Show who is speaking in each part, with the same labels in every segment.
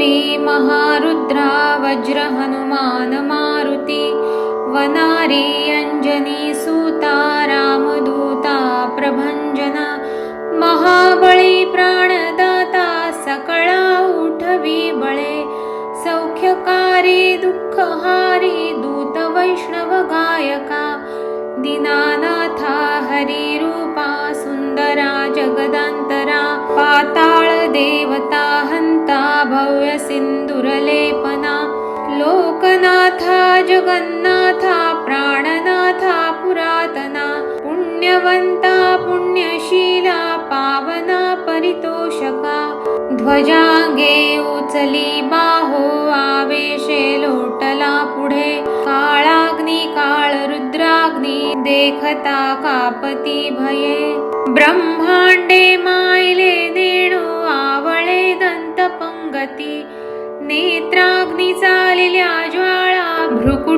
Speaker 1: श्री महारुद्रा वज्रहनुमान मारुती वनारी अञ्जनी सुता रामदूता प्रभञ्जना महाबली प्राणदाता सकळा उठवी बळे सौख्यकारी दुःखहारी दूतवैष्णव गायका दीनानाथा हरिरूपा सुन्दरा जगदा जगन्नाथा प्राणनाथा पुरातना पुण्यवंता पुण्यशीला पावना परितोषका ध्वजांगे उचली बाहो आवेशे लोटला पुढे काळाग्नी काळ रुद्राग्नी देखता कापती भये ब्रह्मांडे माय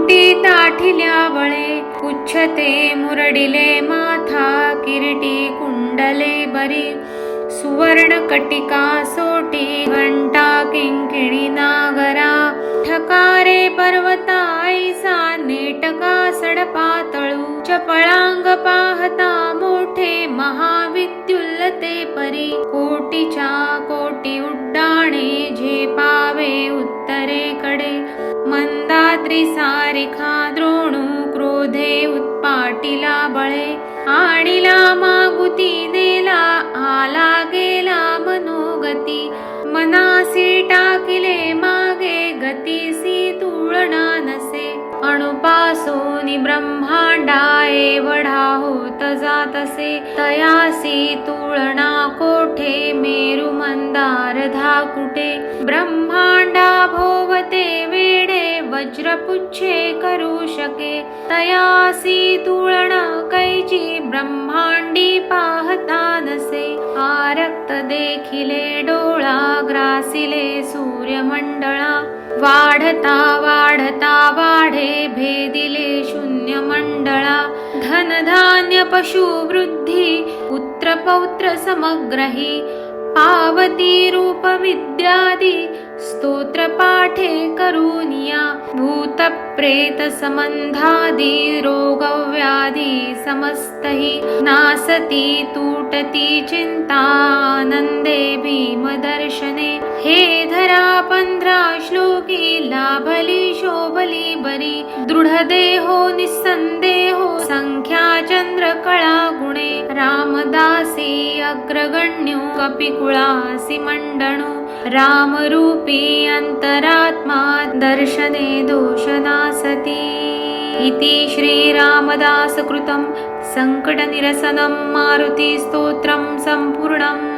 Speaker 1: भ्रुकुटी ताठिल्या बळे उच्छते मुरडिले माथा किरीटी कुंडले बरी. सुवर्ण कटिका सोटी घंटा किंकिणी नागरा. ठकारे पर्वता ऐसा नेटका सडपातळू चपळांग पाहता मोठे महाविद्युल्लते परी. कोटीच्या सारिखा द्रोणू क्रोधे उत्पाटिला बळे. आणिला मागुती नेला आला गेला मनोगती. मनासी टाकिले मागे गतीसी तुळणा नसे. अणुपासोनी ब्रह्मांडा एवढा होत जातसे. तयासी तुळणा कोठे मेरु मंदार धाकुटे ब्रह्मांडा भोवते वेडे वज्रपुच्छे करू शके। तयासी तुळणा कैची ब्रह्मांडी पाहता नसे। आरक्त देखिले डोळा ग्रासिले सूर्यमंडळा। वाढता वाढता वाढे भेदिले शून्य मंडळा धनधान्य पशु वृद्धी पुत्र पौत्र समग्रही। पावती रूप विद्यादी पाठे करूनिया भूत प्रेत संबंधादी रोग व्याधी समस्तही नासती चिंता आनंदे भीम दर्शने हे धरा पंधरा श्लोकी लाभली शोभली बरी दृढ देहो निसंदेहो संख्या चंद्र कळा गुणे। रामदासी अग्रगण्यो कपिकुळासी मंडणो रामरूपी अंतरात्मा दर्शने दोषनासती। इति श्रीरामदासकृतं सङ्कटनिरसनं मारुतिस्तोत्रं सम्पूर्णम्